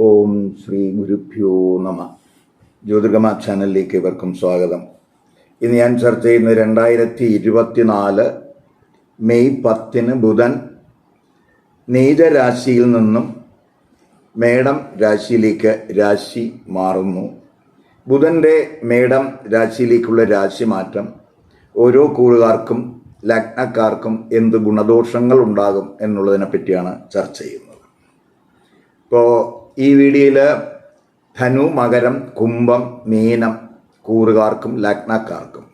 ഓം ശ്രീ ഗുരുഭ്യോ നമ. ജ്യോതിർഗമ ചാനലിലേക്ക് ഇവർക്കും സ്വാഗതം. ഇന്ന് ഞാൻ ചർച്ച ചെയ്യുന്ന രണ്ടായിരത്തി ഇരുപത്തിനാല് മെയ് പത്തിന് ബുധൻ നീചരാശിയിൽ നിന്നും മേടം രാശിയിലേക്ക് രാശി മാറുന്നു. ബുധന്റെ മേടം രാശിയിലേക്കുള്ള രാശി മാറ്റം ഓരോ കൂറുകാർക്കും ലഗ്നക്കാർക്കും എന്ത് ഗുണദോഷങ്ങൾ ഉണ്ടാകും എന്നുള്ളതിനെ പറ്റിയാണ് ചർച്ച ചെയ്യുന്നത്. ഇപ്പോൾ ഈ വീഡിയോയിൽ ധനു മകരം കുംഭം മീനം കൂറുകാർക്കും ലഗ്നക്കാർക്കും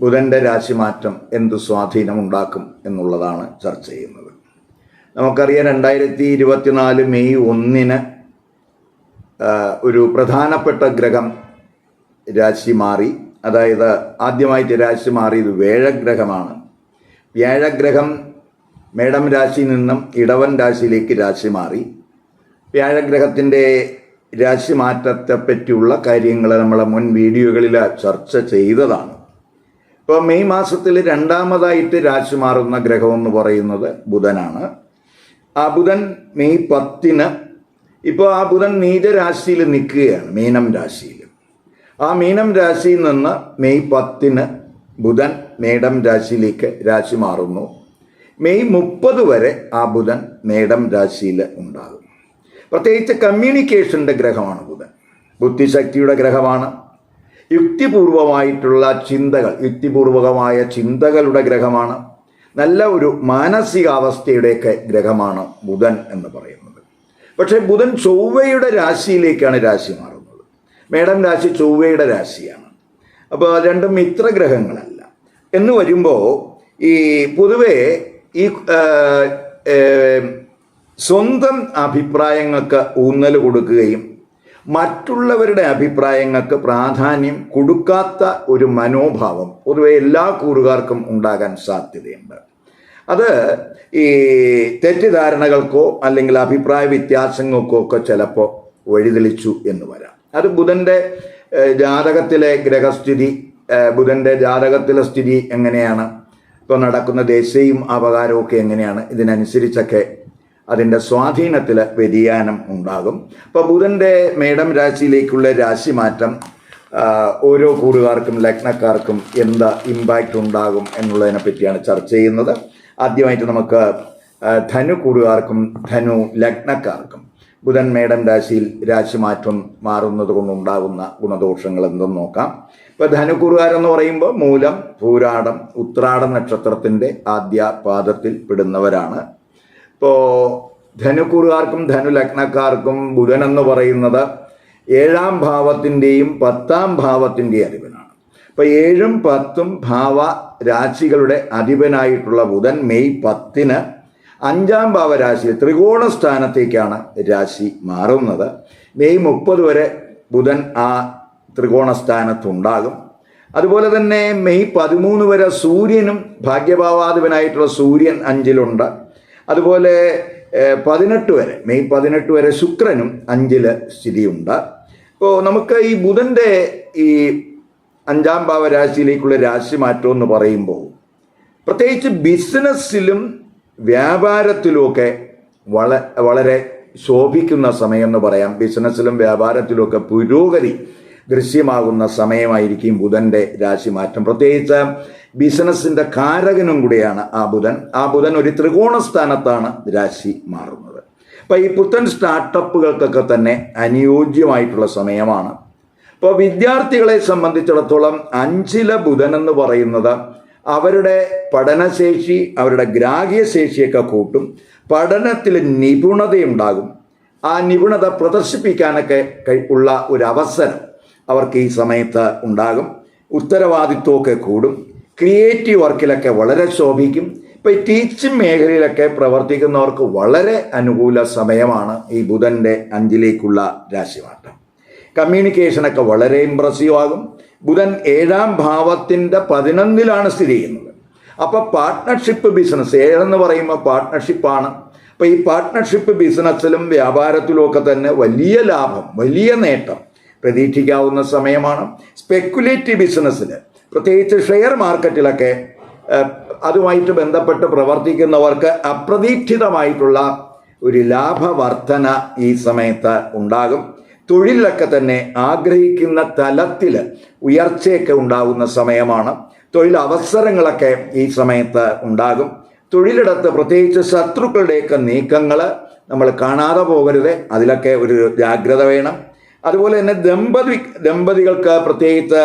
ബുധന്റെ രാശിമാറ്റം എന്തു സ്വാധീനം ഉണ്ടാക്കും എന്നുള്ളതാണ് ചർച്ച ചെയ്യുന്നത്. നമുക്കറിയാം രണ്ടായിരത്തി ഇരുപത്തിനാല് മെയ് ഒന്നിന് ഒരു പ്രധാനപ്പെട്ട ഗ്രഹം രാശി മാറി. അതായത് ആദ്യമായിട്ട് രാശി മാറിയത് വേഴഗ്രഹമാണ് വ്യാഴഗ്രഹം മേടം രാശിയിൽ നിന്നും ഇടവൻ രാശിയിലേക്ക് രാശി മാറി. വ്യാഴഗ്രഹത്തിന്റെ രാശി മാറ്റത്തെ പറ്റിയുള്ള കാര്യങ്ങൾ നമ്മളെ മുൻ വീഡിയോകളിൽ ചർച്ച ചെയ്തതാണ്. ഇപ്പോൾ മെയ് മാസത്തിൽ രണ്ടാമതായിട്ട് രാശി മാറുന്ന ഗ്രഹം എന്ന് പറയുന്നത് ബുധനാണ്. ആ ബുധൻ മെയ് പത്തിന് ഇപ്പോൾ ആ ബുധൻ നീചരാശിയിൽ നിൽക്കുകയാണ് മീനം രാശിയിൽ ആ മീനം രാശിയിൽ നിന്ന് മെയ് പത്തിന് ബുധൻ മേടം രാശിയിലേക്ക് രാശി മാറുന്നു. മെയ് മുപ്പത് വരെ ആ ബുധൻ മേടം രാശിയിൽ ഉണ്ടാകും. പ്രത്യേകിച്ച് കമ്മ്യൂണിക്കേഷന്റെ ഗ്രഹമാണ് ബുധൻ. ബുദ്ധിശക്തിയുടെ ഗ്രഹമാണ്. യുക്തിപൂർവമായിട്ടുള്ള ചിന്തകൾ യുക്തിപൂർവകമായ ചിന്തകളുടെ ഗ്രഹമാണ്. നല്ല ഒരു മാനസികാവസ്ഥയുടെയൊക്കെ ഗ്രഹമാണ് ബുധൻ എന്ന് പറയുന്നത്. പക്ഷേ ബുധൻ ചൊവ്വയുടെ രാശിയിലേക്കാണ് രാശി മാറുന്നത്. മേടം രാശി ചൊവ്വയുടെ രാശിയാണ്. അപ്പോൾ രണ്ടും മിത്രഗ്രഹങ്ങളല്ല എന്ന് വരുമ്പോൾ ഈ പൊതുവേ ഈ സ്വന്തം അഭിപ്രായങ്ങൾക്ക് ഊന്നൽ കൊടുക്കുകയും മറ്റുള്ളവരുടെ അഭിപ്രായങ്ങൾക്ക് പ്രാധാന്യം കൊടുക്കാത്ത ഒരു മനോഭാവം പൊതുവെ എല്ലാ കൂറുകാർക്കും ഉണ്ടാകാൻ സാധ്യതയുണ്ട്. അത് ഈ തെറ്റിദ്ധാരണകൾക്കോ അല്ലെങ്കിൽ അഭിപ്രായ വ്യത്യാസങ്ങൾക്കോ ഒക്കെ ചിലപ്പോൾ വഴിതെളിച്ചു എന്ന് വരാം. അത് ബുധന്റെ ജാതകത്തിലെ ഗ്രഹസ്ഥിതി ബുധന്റെ ജാതകത്തിലെ സ്ഥിതി എങ്ങനെയാണ്? ഇപ്പോൾ നടക്കുന്ന ദേശീയം അപകാരവും ഒക്കെ എങ്ങനെയാണ്? ഇതിനനുസരിച്ചൊക്കെ അതിന്റെ സ്വാധീനത്തിൽ വ്യതിയാനം ഉണ്ടാകും. അപ്പോൾ ബുധന്റെ മേടം രാശിയിലേക്കുള്ള രാശി മാറ്റം ഓരോ കൂറുകാർക്കും ലഗ്നക്കാർക്കും എന്ത് ഇമ്പാക്റ്റ് ഉണ്ടാകും എന്നുള്ളതിനെ പറ്റിയാണ് ചർച്ച ചെയ്യുന്നത്. ആദ്യമായിട്ട് നമുക്ക് ധനു കൂറുകാർക്കും ധനു ലഗ്നക്കാർക്കും ബുധൻ മേടം രാശിയിൽ രാശി മാറ്റം മാറുന്നത് കൊണ്ടുണ്ടാകുന്ന ഗുണദോഷങ്ങൾ എന്തെന്ന് നോക്കാം. ഇപ്പോൾ ധനുക്കുറുകാരെന്ന് പറയുമ്പോൾ മൂലം പൂരാടം ഉത്രാടം നക്ഷത്രത്തിന്റെ ആദ്യ പാദത്തിൽ പെടുന്നവരാണ്. ഇപ്പോൾ ധനുക്കുറുകാർക്കും ധനുലഗ്നക്കാർക്കും ബുധൻ എന്ന് പറയുന്നത് ഏഴാം ഭാവത്തിന്റെയും പത്താം ഭാവത്തിന്റെയും അധിപനാണ്. അപ്പോൾ ഏഴും പത്തും ഭാവ രാശികളുടെ അധിപനായിട്ടുള്ള ബുധൻ മെയ് പത്തിന് അഞ്ചാം ഭാവരാശിയിൽ ത്രികോണ സ്ഥാനത്തേക്കാണ് രാശി മാറുന്നത്. മെയ് മുപ്പത് വരെ ബുധൻ ആ ത്രികോണ സ്ഥാനത്തുണ്ടാകും. അതുപോലെ തന്നെ മെയ് പതിമൂന്ന് വരെ സൂര്യനും ഭാഗ്യഭാവാധിപനായിട്ടുള്ള സൂര്യൻ അഞ്ചിലുണ്ട്. അതുപോലെ പതിനെട്ട് വരെ മെയ് പതിനെട്ട് വരെ ശുക്രനും അഞ്ചിൽ സ്ഥിതിയുണ്ട്. അപ്പോൾ നമുക്ക് ഈ ബുധന്റെ ഈ അഞ്ചാം ഭാവരാശിയിലേക്കുള്ള രാശി മാറ്റം എന്ന് പറയുമ്പോൾ പ്രത്യേകിച്ച് ബിസിനസ്സിലും വ്യാപാരത്തിലുമൊക്കെ വള വളരെ ശോഭിക്കുന്ന സമയം എന്ന് പറയാം. ബിസിനസ്സിലും വ്യാപാരത്തിലുമൊക്കെ പുരോഗതി ദൃശ്യമാകുന്ന സമയമായിരിക്കും ബുധന്റെ രാശിമാറ്റം. പ്രത്യേകിച്ച് ബിസിനസ്സിന്റെ കാരകനും കൂടിയാണ് ആ ബുധൻ. ആ ബുധൻ ഒരു ത്രികോണ സ്ഥാനത്താണ് രാശി മാറുന്നത്. അപ്പം ഈ പുത്തൻ സ്റ്റാർട്ടപ്പുകൾക്കൊക്കെ തന്നെ അനുയോജ്യമായിട്ടുള്ള സമയമാണ്. ഇപ്പോൾ വിദ്യാർത്ഥികളെ സംബന്ധിച്ചിടത്തോളം അഞ്ചില ബുധൻ എന്ന് പറയുന്നത് അവരുടെ പഠനശേഷി അവരുടെ ഗ്രാഹ്യശേഷിയൊക്കെ കൂട്ടും. പഠനത്തിൽ നിപുണതയുണ്ടാകും. ആ നിപുണത പ്രദർശിപ്പിക്കാനൊക്കെ ഉള്ള ഒരു അവസരം. അവർക്ക് ഈ സമയത്ത് ഉണ്ടാകും. ഉത്തരവാദിത്വമൊക്കെ കൂടും. ക്രിയേറ്റീവ് വർക്കിലൊക്കെ വളരെ ശോഭിക്കും. ഇപ്പം ഈ ടീച്ചിങ് മേഖലയിലൊക്കെ പ്രവർത്തിക്കുന്നവർക്ക് വളരെ അനുകൂല സമയമാണ് ഈ ബുധന്റെ അഞ്ചിലേക്കുള്ള രാശിമാറ്റം. കമ്മ്യൂണിക്കേഷനൊക്കെ വളരെ ഇമ്പ്രസീവ് ആകും. ബുധൻ ഏഴാം ഭാവത്തിന്റെ പതിനൊന്നിലാണ് സ്ഥിതി ചെയ്യുന്നത്. അപ്പോൾ പാർട്ട്ണർഷിപ്പ് ബിസിനസ് ഏഴെന്ന് പറയുമ്പോൾ പാർട്ട്ണർഷിപ്പാണ് അപ്പോൾ ഈ പാർട്ട്ണർഷിപ്പ് ബിസിനസ്സിലും വ്യാപാരത്തിലും ഒക്കെ തന്നെ വലിയ ലാഭം വലിയ നേട്ടം. പ്രതീക്ഷിക്കാവുന്ന സമയമാണ്. സ്പെക്കുലേറ്റീവ് ബിസിനസ്സിൽ പ്രത്യേകിച്ച് ഷെയർ മാർക്കറ്റിലൊക്കെ അതുമായിട്ട് ബന്ധപ്പെട്ട് പ്രവർത്തിക്കുന്നവർക്ക് അപ്രതീക്ഷിതമായിട്ടുള്ള ഒരു ലാഭവർധന ഈ സമയത്ത് ഉണ്ടാകും. തൊഴിലൊക്കെ തന്നെ ആഗ്രഹിക്കുന്ന തലത്തിൽ ഉയർച്ചയൊക്കെ ഉണ്ടാകുന്ന സമയമാണ്. തൊഴിലവസരങ്ങളൊക്കെ ഈ സമയത്ത് ഉണ്ടാകും. തൊഴിലിടത്ത് പ്രത്യേകിച്ച് ശത്രുക്കളുടെയൊക്കെ നീക്കങ്ങൾ നമ്മൾ കാണാതെ പോകരുത്. അതിലൊക്കെ ഒരു ജാഗ്രത വേണം. അതുപോലെ തന്നെ ദമ്പതി ദമ്പതികൾക്ക് പ്രത്യേകിച്ച്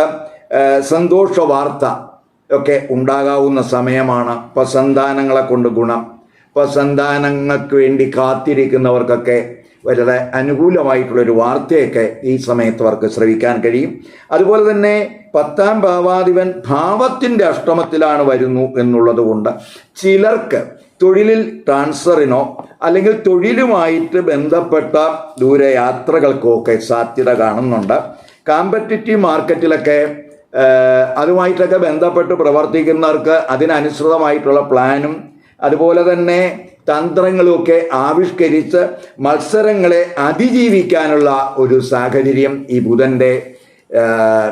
സന്തോഷ വാർത്ത ഒക്കെ ഉണ്ടാകാവുന്ന സമയമാണ് ഇപ്പൊ സന്താനങ്ങളെ കൊണ്ട് ഗുണം. ഇപ്പൊ സന്താനങ്ങൾക്ക് വേണ്ടി കാത്തിരിക്കുന്നവർക്കൊക്കെ വളരെ അനുകൂലമായിട്ടുള്ള ഒരു വാർത്തയൊക്കെ ഈ സമയത്ത് അവർക്ക് ശ്രവിക്കാൻ കഴിയും. അതുപോലെ തന്നെ പത്താം ഭാവാധിപൻ ഭാവത്തിന്റെ അഷ്ടമത്തിലാണ് വരുന്നു എന്നുള്ളത് കൊണ്ട് ചിലർക്ക് തൊഴിലിൽ ട്രാൻസ്ഫറിനോ അല്ലെങ്കിൽ തൊഴിലുമായിട്ട് ബന്ധപ്പെട്ട ദൂരയാത്രകൾക്കോ ഒക്കെ സാധ്യത കാണുന്നുണ്ട്. കാമ്പറ്റിറ്റീവ് മാർക്കറ്റിലൊക്കെ അതുമായിട്ടൊക്കെ ബന്ധപ്പെട്ട് പ്രവർത്തിക്കുന്നവർക്ക് അതിനനുസൃതമായിട്ടുള്ള പ്ലാനും അതുപോലെ തന്നെ തന്ത്രങ്ങളുമൊക്കെ ആവിഷ്കരിച്ച് മത്സരങ്ങളെ അതിജീവിക്കാനുള്ള ഒരു സാഹചര്യം ഈ ബുധന്റെ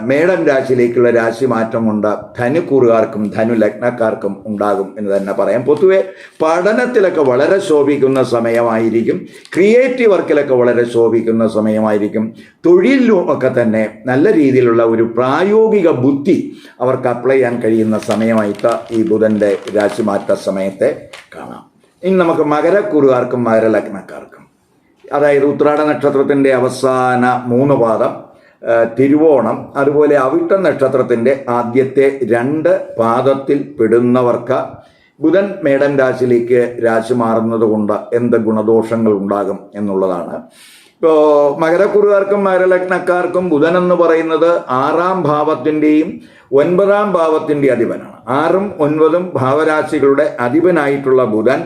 മേടം രാശിയിലേക്കുള്ള രാശി മാറ്റം കൊണ്ട് ധനുക്കൂറുകാർക്കും ധനു ലഗ്നക്കാർക്കും ഉണ്ടാകും എന്ന് തന്നെ പറയാം. പൊതുവെ പഠനത്തിലൊക്കെ വളരെ ശോഭിക്കുന്ന സമയമായിരിക്കും. ക്രിയേറ്റീവ് വർക്കിലൊക്കെ വളരെ ശോഭിക്കുന്ന സമയമായിരിക്കും. തൊഴിലും ഒക്കെ തന്നെ നല്ല രീതിയിലുള്ള ഒരു പ്രായോഗിക ബുദ്ധി അവർക്ക് അപ്ലൈ ചെയ്യാൻ കഴിയുന്ന സമയമായിട്ട് ഈ ബുധന്റെ രാശിമാറ്റ സമയത്തെ കാണാം. ഇനി നമുക്ക് മകരക്കുറുകാർക്കും മകരലഗ്നക്കാർക്കും. അതായത് ഉത്രാട നക്ഷത്രത്തിന്റെ അവസാന മൂന്ന് പാദം തിരുവോണം അതുപോലെ അവിട്ട നക്ഷത്രത്തിന്റെ ആദ്യത്തെ രണ്ട് പാദത്തിൽ പെടുന്നവർക്ക് ബുധൻ മേടൻ രാശിയിലേക്ക് രാശി മാറുന്നത് കൊണ്ട് എന്ത് ഗുണദോഷങ്ങൾ ഉണ്ടാകും എന്നുള്ളതാണ്. ഇപ്പോൾ മകരക്കുറുകാർക്കും മകരലഗ്നക്കാർക്കും ബുധൻ എന്ന് പറയുന്നത് ആറാം ഭാവത്തിന്റെയും ഒൻപതാം ഭാവത്തിന്റെ അധിപനാണ്. ആറും ഒൻപതും ഭാവരാശികളുടെ അധിപനായിട്ടുള്ള ബുധൻ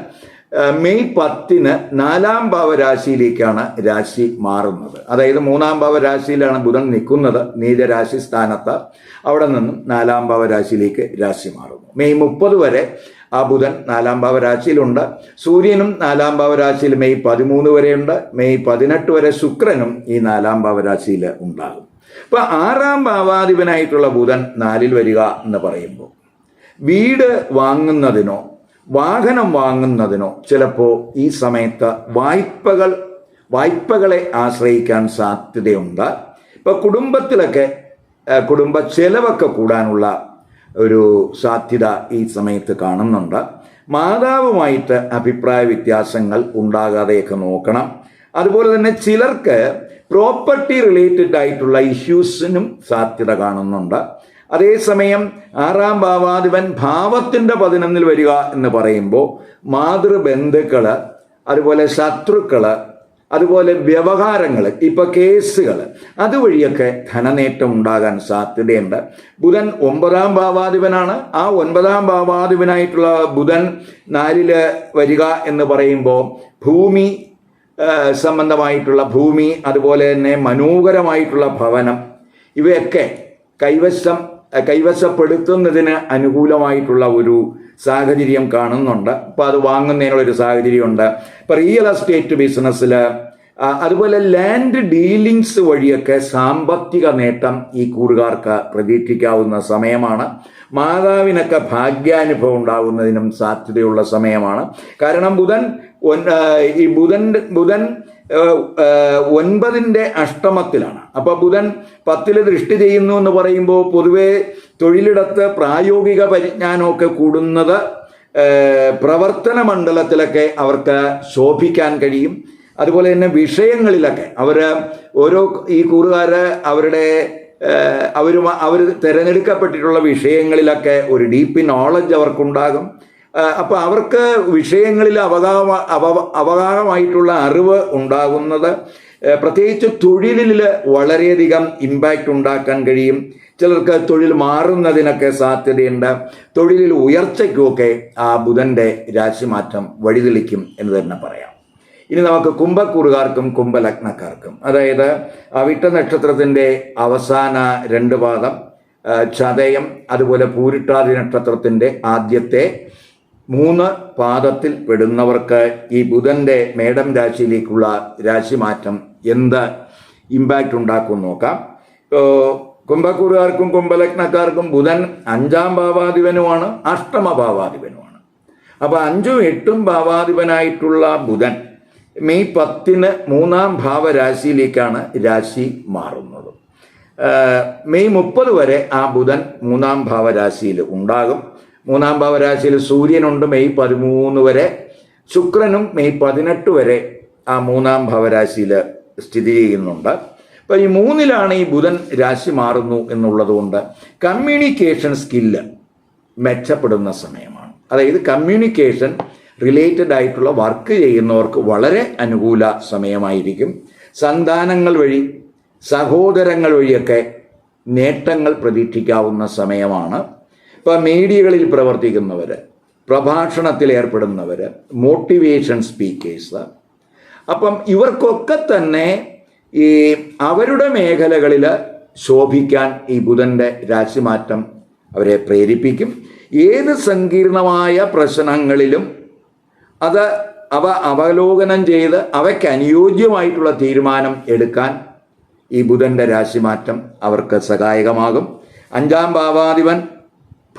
മെയ് പത്തിന് നാലാം ഭാവരാശിയിലേക്കാണ് രാശി മാറുന്നത്. അതായത് മൂന്നാം ഭാവരാശിയിലാണ് ബുധൻ നിൽക്കുന്നത് നീചരാശി സ്ഥാനത്ത്. അവിടെ നിന്നും നാലാം ഭാവരാശിയിലേക്ക് രാശി മാറുന്നു. മെയ് മുപ്പത് വരെ ആ ബുധൻ നാലാം ഭാവരാശിയിലുണ്ട്. സൂര്യനും നാലാം ഭാവരാശിയിൽ മെയ് പതിമൂന്ന് വരെയുണ്ട്. മെയ് പതിനെട്ട് വരെ ശുക്രനും ഈ നാലാം ഭാവരാശിയിൽ ഉണ്ടാകും. ഇപ്പൊ ആറാം ഭാവാധിപനായിട്ടുള്ള ബുധൻ നാലിൽ വരിക എന്ന് പറയുമ്പോൾ വീട് വാങ്ങുന്നതിനോ വാഹനം വാങ്ങുന്നതിനോ ചിലപ്പോൾ ഈ സമയത്ത് വായ്പകൾ വായ്പകളെ ആശ്രയിക്കാൻ സാധ്യതയുണ്ട്. ഇപ്പൊ കുടുംബത്തിലൊക്കെ കുടുംബ ചെലവൊക്കെ കൂടാനുള്ള ഒരു സാധ്യത ഈ സമയത്ത് കാണുന്നുണ്ട്. മാതാവുമായിട്ട് അഭിപ്രായ വ്യത്യാസങ്ങൾ ഉണ്ടാകാതെയൊക്കെ നോക്കണം. അതുപോലെ തന്നെ ചിലർക്ക് പ്രോപ്പർട്ടി റിലേറ്റഡ് ആയിട്ടുള്ള ഇഷ്യൂസിനും സാധ്യത കാണുന്നുണ്ട്. അതേസമയം ആറാം ഭാവാധിപൻ ഭാവത്തിന്റെ പതിനൊന്നിൽ വരിക എന്ന് പറയുമ്പോൾ മാതൃബന്ധുക്കൾ അതുപോലെ ശത്രുക്കൾ അതുപോലെ വ്യവഹാരങ്ങൾ ഇപ്പൊ കേസുകൾ അതുവഴിയൊക്കെ ധനനേട്ടം ഉണ്ടാകാൻ സാധ്യതയുണ്ട്. ബുധൻ ഒമ്പതാം ഭാവാധിപനാണ്. ആ ഒൻപതാം ഭാവാധിപനായിട്ടുള്ള ബുധൻ നാലിൽ വരിക എന്ന് പറയുമ്പോൾ ഭൂമി സംബന്ധമായിട്ടുള്ള ഭൂമി അതുപോലെ തന്നെ മനോഹരമായിട്ടുള്ള ഭവനം ഇവയൊക്കെ കൈവശം കൈവശപ്പെടുത്തുന്നതിന് അനുകൂലമായിട്ടുള്ള ഒരു സാഹചര്യം കാണുന്നുണ്ട്. അപ്പോൾ അത് വാങ്ങുന്നതിനുള്ള ഒരു സാഹചര്യമുണ്ട്. ഇപ്പോൾ റിയൽ എസ്റ്റേറ്റ് ബിസിനസ്സിൽ അതുപോലെ ലാൻഡ് ഡീലിങ്സ് വഴിയൊക്കെ സാമ്പത്തിക നേട്ടം ഈ കൂറുകാർക്ക് പ്രതീക്ഷിക്കാവുന്ന സമയമാണ്. മാതാവിനൊക്കെ ഭാഗ്യാനുഭവം ഉണ്ടാകുന്നതിനും സാധ്യതയുള്ള സമയമാണ്. കാരണം ബുധൻ ഈ ബുധൻ ബുധൻ ഒൻപതിന്റെ അഷ്ടമത്തിലാണ്. അപ്പോൾ ബുധൻ പത്തിൽ ദൃഷ്ടി ചെയ്യുന്നു എന്ന് പറയുമ്പോൾ പൊതുവെ തൊഴിലിടത്ത് പ്രായോഗിക പരിജ്ഞാനമൊക്കെ കൂടുന്നത് പ്രവർത്തന മണ്ഡലത്തിലൊക്കെ അവർക്ക് ശോഭിക്കാൻ കഴിയും. അതുപോലെ തന്നെ വിഷയങ്ങളിലൊക്കെ അവർ ഓരോ ഈ കൂറുകാർ അവരുടെ അവർ അവർ തിരഞ്ഞെടുക്കപ്പെട്ടിട്ടുള്ള വിഷയങ്ങളിലൊക്കെ ഒരു ഡീപ്പ് നോളജ് അവർക്കുണ്ടാകും. അപ്പോൾ അവർക്ക് വിഷയങ്ങളിൽ അവഗാഹ അവ അവഗാഹമായിട്ടുള്ള അറിവ് ഉണ്ടാകുന്നത് പ്രത്യേകിച്ച് തൊഴിലിൽ വളരെയധികം ഇമ്പാക്റ്റ് ഉണ്ടാക്കാൻ കഴിയും. ചിലർക്ക് തൊഴിൽ മാറുന്നതിനൊക്കെ സാധ്യതയുണ്ട്. തൊഴിലിൽ ഉയർച്ചയ്ക്കുമൊക്കെ ആ ബുധന്റെ രാശിമാറ്റം വഴിതെളിക്കും എന്ന് തന്നെ പറയാം. ഇനി നമുക്ക് കുംഭക്കൂറുകാർക്കും കുംഭലഗ്നക്കാർക്കും അതായത് അവിട്ട നക്ഷത്രത്തിന്റെ അവസാന രണ്ട് പാദം ചതയം അതുപോലെ പൂരിട്ടാതി നക്ഷത്രത്തിന്റെ ആദ്യത്തെ മൂന്ന് പാദത്തിൽ പെടുന്നവർക്ക് ഈ ബുധന്റെ മേടം രാശിയിലേക്കുള്ള രാശിമാറ്റം എന്ത് ഇമ്പാക്റ്റ് ഉണ്ടാക്കും നോക്കാം. കുംഭക്കൂറുകാർക്കും കുംഭലഗ്നക്കാർക്കും ബുധൻ അഞ്ചാം ഭാവാധിപനുമാണ് അഷ്ടമ ഭാവാധിപനുമാണ്. അപ്പോൾ അഞ്ചും എട്ടും ഭാവാധിപനായിട്ടുള്ള ബുധൻ മെയ് പത്തിന് മൂന്നാം ഭാവരാശിയിലേക്കാണ് രാശി മാറുന്നത്. മെയ് മുപ്പത് വരെ ആ ബുധൻ മൂന്നാം ഭാവരാശിയിൽ ഉണ്ടാകും. മൂന്നാം ഭാവരാശിയിൽ സൂര്യനുണ്ട് മെയ് പതിമൂന്ന് വരെ ശുക്രനും മെയ് പതിനെട്ട് വരെ ആ മൂന്നാം ഭാവരാശിയിൽ സ്ഥിതി ചെയ്യുന്നുണ്ട്. അപ്പോൾ ഈ മൂന്നിലാണ് ഈ ബുധൻ രാശി മാറുന്നു എന്നുള്ളതുകൊണ്ട് കമ്മ്യൂണിക്കേഷൻ സ്കില്ല് മെച്ചപ്പെടുന്ന സമയമാണ്. അതായത് കമ്മ്യൂണിക്കേഷൻ റിലേറ്റഡ് ആയിട്ടുള്ള വർക്ക് ചെയ്യുന്നവർക്ക് വളരെ അനുകൂല സമയമായിരിക്കും. സന്താനങ്ങൾ വഴി സഹോദരങ്ങൾ വഴിയൊക്കെ നേട്ടങ്ങൾ പ്രതീക്ഷിക്കാവുന്ന സമയമാണ്. ഇപ്പോൾ മീഡിയകളിൽ പ്രവർത്തിക്കുന്നവർ പ്രഭാഷണത്തിൽ ഏർപ്പെടുന്നവർ മോട്ടിവേഷൻ സ്പീക്കേഴ്സ് അപ്പം ഇവർക്കൊക്കെ തന്നെ ഈ അവരുടെ മേഖലകളിൽ ശോഭിക്കാൻ ഈ ബുധന്റെ രാശിമാറ്റം അവരെ പ്രേരിപ്പിക്കും. ഏത് സങ്കീർണമായ പ്രശ്നങ്ങളിലും അത് അവ അവലോകനം ചെയ്ത് അവയ്ക്ക് അനുയോജ്യമായിട്ടുള്ള തീരുമാനം എടുക്കാൻ ഈ ബുധന്റെ രാശിമാറ്റം അവർക്ക് സഹായകമാകും. അഞ്ചാം ഭാവാധിപൻ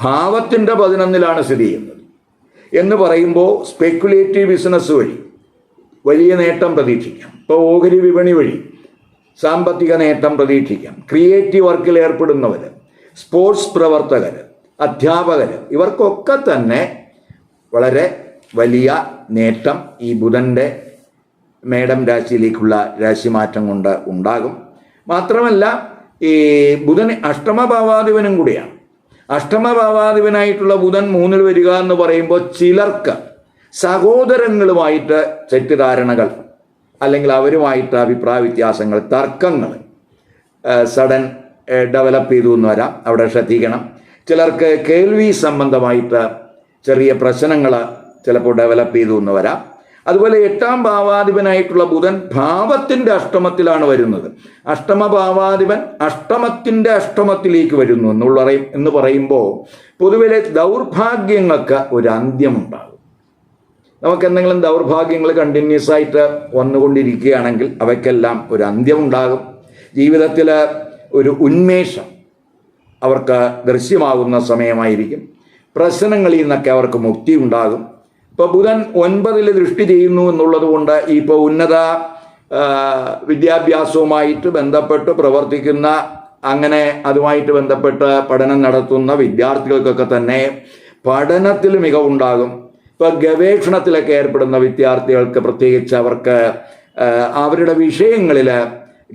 ഭാവത്തിന്റെ പതിനൊന്നിലാണ് സ്ഥിതി ചെയ്യുന്നത്. എന്ന് പറയുമ്പോൾ സ്പെക്കുലേറ്റീവ് ബിസിനസ് വഴി വലിയ നേട്ടം പ്രതീക്ഷിക്കാം. ഇപ്പോൾ ഓഹരി വിപണി വഴി സാമ്പത്തിക നേട്ടം പ്രതീക്ഷിക്കാം. ക്രിയേറ്റീവ് വർക്കിൽ ഏർപ്പെടുന്നവർ സ്പോർട്സ് പ്രവർത്തകർ അധ്യാപകർ ഇവർക്കൊക്കെ തന്നെ വളരെ വലിയ നേട്ടം ഈ ബുധന്റെ മേടം രാശിയിലേക്കുള്ള രാശിമാറ്റം കൊണ്ട് ഉണ്ടാകും. മാത്രമല്ല ഈ ബുധൻ അഷ്ടമഭാവാധിപനും കൂടിയാണ്. അഷ്ടമഭാവാധിപനായിട്ടുള്ള ബുധൻ മൂന്നിൽ വരിക എന്ന് പറയുമ്പോൾ ചിലർക്ക് സഹോദരങ്ങളുമായിട്ട് തെറ്റിദ്ധാരണകൾ അല്ലെങ്കിൽ അവരുമായിട്ട് അഭിപ്രായ വ്യത്യാസങ്ങൾ തർക്കങ്ങൾ സഡൻ ഡെവലപ്പ് ചെയ്തു എന്ന് വരാം. അവിടെ ശ്രദ്ധിക്കണം. ചിലർക്ക് കേൾവി സംബന്ധമായിട്ട് ചെറിയ പ്രശ്നങ്ങൾ ചിലപ്പോൾ ഡെവലപ്പ് ചെയ്തു എന്ന് വരാം. അതുപോലെ എട്ടാം ഭാവാധിപനായിട്ടുള്ള ബുധൻ ഭാവത്തിന്റെ അഷ്ടമത്തിലാണ് വരുന്നത്. അഷ്ടമ ഭാവാധിപൻ അഷ്ടമത്തിന്റെ അഷ്ടമത്തിലേക്ക് വരുന്നു എന്നുള്ള എന്ന് പറയുമ്പോൾ പൊതുവിലെ ദൗർഭാഗ്യങ്ങൾക്ക് ഒരു അന്ത്യമുണ്ടാകും. നമുക്ക് എന്തെങ്കിലും ദൗർഭാഗ്യങ്ങൾ കണ്ടിന്യൂസ് ആയിട്ട് വന്നുകൊണ്ടിരിക്കുകയാണെങ്കിൽ അവയ്ക്കെല്ലാം ഒരു അന്ത്യമുണ്ടാകും. ജീവിതത്തിൽ ഒരു ഉന്മേഷം അവർക്ക് ദൃശ്യമാകുന്ന സമയമായിരിക്കും. പ്രശ്നങ്ങളിൽ നിന്നൊക്കെ അവർക്ക് മുക്തി ഉണ്ടാകും. ഇപ്പോൾ ബുധൻ ഒൻപതിൽ ദൃഷ്ടി ചെയ്യുന്നു എന്നുള്ളത് കൊണ്ട് ഇപ്പോൾ ഉന്നത വിദ്യാഭ്യാസവുമായിട്ട് ബന്ധപ്പെട്ട് പ്രവർത്തിക്കുന്ന അങ്ങനെ അതുമായിട്ട് ബന്ധപ്പെട്ട് പഠനം നടത്തുന്ന വിദ്യാർത്ഥികൾക്കൊക്കെ തന്നെ പഠനത്തിൽ മികവുണ്ടാകും. ഇപ്പൊ ഗവേഷണത്തിലൊക്കെ ഏർപ്പെടുന്ന വിദ്യാർത്ഥികൾക്ക് പ്രത്യേകിച്ച് അവർക്ക് അവരുടെ വിഷയങ്ങളിൽ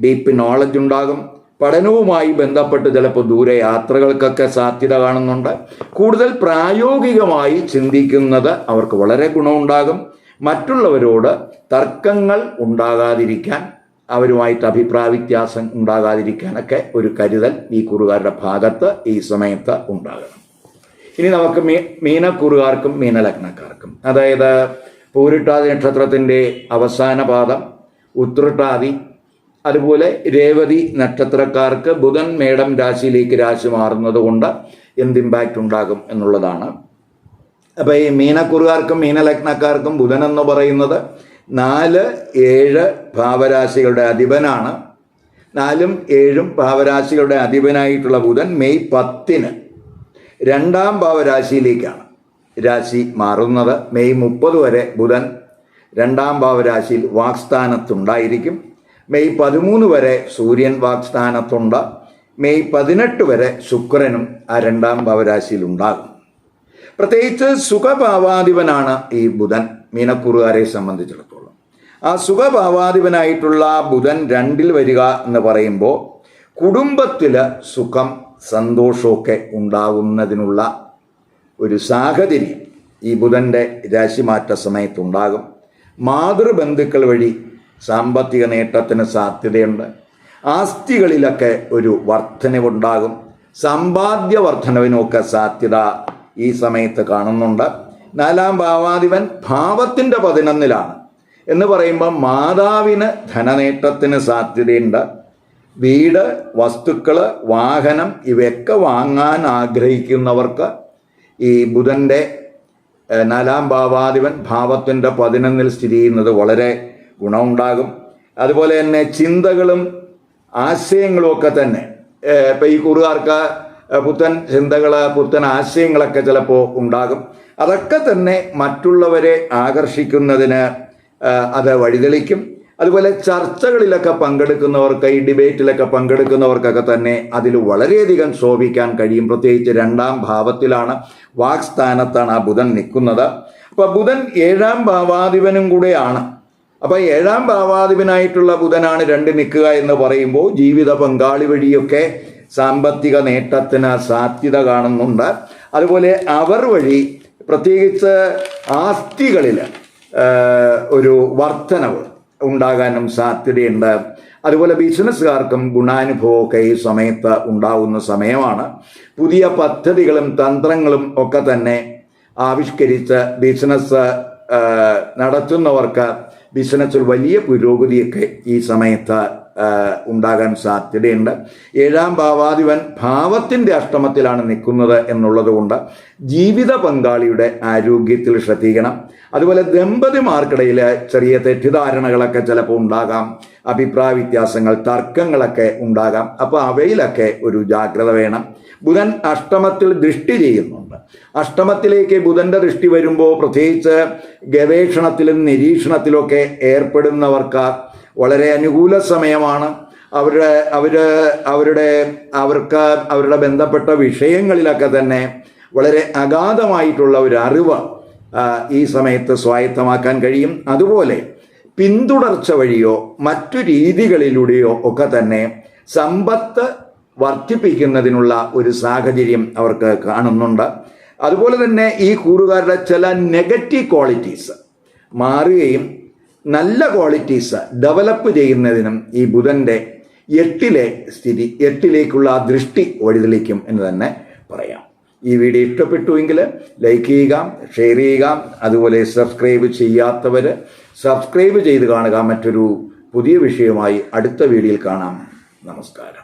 ഡീപ്പ് നോളജ് ഉണ്ടാകും. പഠനവുമായി ബന്ധപ്പെട്ട് ചിലപ്പോൾ ദൂരെ യാത്രകൾക്കൊക്കെ സാധ്യത കാണുന്നുണ്ട്. കൂടുതൽ പ്രായോഗികമായി ചിന്തിക്കുന്നത് അവർക്ക് വളരെ ഗുണമുണ്ടാകും. മറ്റുള്ളവരോട് തർക്കങ്ങൾ ഉണ്ടാകാതിരിക്കാൻ അവരുമായിട്ട് അഭിപ്രായ വ്യത്യാസം ഉണ്ടാകാതിരിക്കാനൊക്കെ ഒരു കരുതൽ ഈ കുറുകാരുടെ ഭാഗത്ത് ഈ സമയത്ത് ഉണ്ടാകണം. ഇനി നമുക്ക് മീ മീനക്കുറുകാർക്കും മീനലഗ്നക്കാർക്കും അതായത് പൂരിട്ടാതി നക്ഷത്രത്തിന്റെ അവസാന പാദം ഉത്രട്ടാതി അതുപോലെ രേവതി നക്ഷത്രക്കാർക്ക് ബുധൻ മേടം രാശിയിലേക്ക് രാശി മാറുന്നത് കൊണ്ട് എന്ത് ഇമ്പാക്റ്റ് ഉണ്ടാകും എന്നുള്ളതാണ്. അപ്പോൾ ഈ മീനക്കുറുകാർക്കും മീനലഗ്നക്കാർക്കും ബുധൻ എന്ന് പറയുന്നത് നാല് ഏഴ് ഭാവരാശികളുടെ അധിപനാണ്. നാലും ഏഴും ഭാവരാശികളുടെ അധിപനായിട്ടുള്ള ബുധൻ മെയ് പത്തിന് രണ്ടാം ഭാവരാശിയിലേക്കാണ് രാശി മാറുന്നത്. മെയ് മുപ്പത് വരെ ബുധൻ രണ്ടാം ഭാവരാശിയിൽ വാക്സ്ഥാനത്തുണ്ടായിരിക്കും. മെയ് പതിമൂന്ന് വരെ സൂര്യൻ വാക്സ്ഥാനത്തുണ്ട്. മെയ് പതിനെട്ട് വരെ ശുക്രനും ആ രണ്ടാം ഭാവരാശിയിലുണ്ടാകും പ്രത്യേകിച്ച് സുഖഭാവാധിപനാണ് ഈ ബുധൻ മീനക്കുറുകാരെ സംബന്ധിച്ചിടത്തോളം. ആ സുഖഭാവാധിപനായിട്ടുള്ള ബുധൻ രണ്ടിൽ വരിക എന്ന് പറയുമ്പോൾ കുടുംബത്തിൽ സുഖം സന്തോഷമൊക്കെ ഉണ്ടാകുന്നതിനുള്ള ഒരു സാഹചര്യം ഈ ബുധന്റെ രാശിമാറ്റ സമയത്തുണ്ടാകും. മാതൃബന്ധുക്കൾ വഴി സാമ്പത്തിക നേട്ടത്തിന് സാധ്യതയുണ്ട്. ആസ്തികളിലൊക്കെ ഒരു വർധനവുണ്ടാകും. സമ്പാദ്യ വർധനവിനുമൊക്കെ സാധ്യത ഈ സമയത്ത് കാണുന്നുണ്ട്. നാലാം ഭാവാധിപൻ ഭാവത്തിന്റെ പതിനൊന്നിലാണ്. എന്ന് പറയുമ്പോൾ മാതാവിന് ധനനേട്ടത്തിന് സാധ്യതയുണ്ട്. വീട് വസ്തുക്കൾ വാഹനം ഇവയൊക്കെ വാങ്ങാൻ ആഗ്രഹിക്കുന്നവർക്ക് ഈ ബുധന്റെ നാലാം ഭാവാധിപൻ ഭാവത്തിന്റെ പതിനൊന്നിൽ സ്ഥിതി ചെയ്യുന്നത് വളരെ ഗുണമുണ്ടാകും. അതുപോലെ തന്നെ ചിന്തകളും ആശയങ്ങളും ഒക്കെ തന്നെ. ഇപ്പം ഈ കുറുകാർക്ക് പുത്തൻ ചിന്തകൾ പുത്തൻ ആശയങ്ങളൊക്കെ ചിലപ്പോൾ ഉണ്ടാകും. അതൊക്കെ തന്നെ മറ്റുള്ളവരെ ആകർഷിക്കുന്നതിന് അത് വഴിതെളിക്കും. അതുപോലെ ചർച്ചകളിലൊക്കെ പങ്കെടുക്കുന്നവർക്ക് ഈ ഡിബേറ്റിലൊക്കെ പങ്കെടുക്കുന്നവർക്കൊക്കെ തന്നെ അതിൽ വളരെയധികം ശോഭിക്കാൻ കഴിയും. പ്രത്യേകിച്ച് രണ്ടാം ഭാവത്തിലാണ് വാക്സ്ഥാനത്താണ് ആ ബുധൻ നിൽക്കുന്നത്. അപ്പൊ ബുധൻ ഏഴാം ഭാവാധിപനും കൂടെയാണ്. അപ്പൊ ഏഴാം ഭാവാധിപനായിട്ടുള്ള ബുധനാണ് രണ്ട് നിൽക്കുക എന്ന് പറയുമ്പോൾ ജീവിത പങ്കാളി വഴിയൊക്കെ സാമ്പത്തിക നേട്ടത്തിന് സാധ്യത കാണുന്നുണ്ട്. അതുപോലെ അവർ വഴി പ്രത്യേകിച്ച് ആസ്തികളിൽ ഒരു വർധനവ് ഉണ്ടാകാനും സാധ്യതയുണ്ട്. അതുപോലെ ബിസിനസ്സുകാർക്കും ഗുണാനുഭവമൊക്കെ ഈ സമയത്ത് ഉണ്ടാവുന്ന സമയമാണ്. പുതിയ പദ്ധതികളും തന്ത്രങ്ങളും ഒക്കെ തന്നെ ആവിഷ്കരിച്ച് ബിസിനസ് നടത്തുന്നവർക്ക് ബിസിനസ്സിൽ വലിയ പുരോഗതിയൊക്കെ ഈ സമയത്ത് ഉണ്ടാകാൻ സാധ്യതയുണ്ട്. ഏഴാം ഭാവാധിപൻ ഭാവത്തിന്റെ അഷ്ടമത്തിലാണ് നിൽക്കുന്നത് എന്നുള്ളതുകൊണ്ട് ജീവിത പങ്കാളിയുടെ ആരോഗ്യത്തിൽ ശ്രദ്ധിക്കണം. അതുപോലെ ദമ്പതിമാർക്കിടയിൽ ചെറിയ തെറ്റിദ്ധാരണകളൊക്കെ ചിലപ്പോൾ ഉണ്ടാകാം. അഭിപ്രായ വ്യത്യാസങ്ങൾ തർക്കങ്ങളൊക്കെ ഉണ്ടാകാം. അപ്പോൾ അവയിലൊക്കെ ഒരു ജാഗ്രത വേണം. ബുധൻ അഷ്ടമത്തിൽ ദൃഷ്ടി ചെയ്യുന്നുണ്ട് അഷ്ടമത്തിലേക്ക് ബുധന്റെ ദൃഷ്ടി വരുമ്പോൾ പ്രത്യേകിച്ച് ഗവേഷണത്തിലും നിരീക്ഷണത്തിലൊക്കെ ഏർപ്പെടുന്നവർക്ക് വളരെ അനുകൂല സമയമാണ്. അവരുടെ അവർ അവരുടെ അവർക്ക് അവരുടെ ബന്ധപ്പെട്ട വിഷയങ്ങളിലൊക്കെ തന്നെ വളരെ അഗാധമായിട്ടുള്ള ഒരു അറിവ് ഈ സമയത്ത് സ്വായത്തമാക്കാൻ കഴിയും. അതുപോലെ പിന്തുടർച്ച വഴിയോ മറ്റു രീതികളിലൂടെയോ ഒക്കെ തന്നെ സമ്പത്ത് വർദ്ധിപ്പിക്കുന്നതിനുള്ള ഒരു സാഹചര്യം അവർക്ക് കാണുന്നുണ്ട്. അതുപോലെ തന്നെ ഈ കൂറുകാരുടെ ചില നെഗറ്റീവ് ക്വാളിറ്റീസ് മാറുകയും നല്ല ക്വാളിറ്റീസ് ഡെവലപ്പ് ചെയ്യുന്നതിനും ഈ ബുധന്റെ എട്ടിലെ സ്ഥിതി എട്ടിലേക്കുള്ള ദൃഷ്ടി വഴിതെളിക്കും എന്ന് തന്നെ പറയാം. ഈ വീഡിയോ ഇഷ്ടപ്പെട്ടുവെങ്കിൽ ലൈക്ക് ചെയ്യുക ഷെയർ ചെയ്യുക അതുപോലെ സബ്സ്ക്രൈബ് ചെയ്യാത്തവർ സബ്സ്ക്രൈബ് ചെയ്ത് കാണുക. മറ്റൊരു പുതിയ വിഷയമായി അടുത്ത വീഡിയോയിൽ കാണാം. നമസ്കാരം.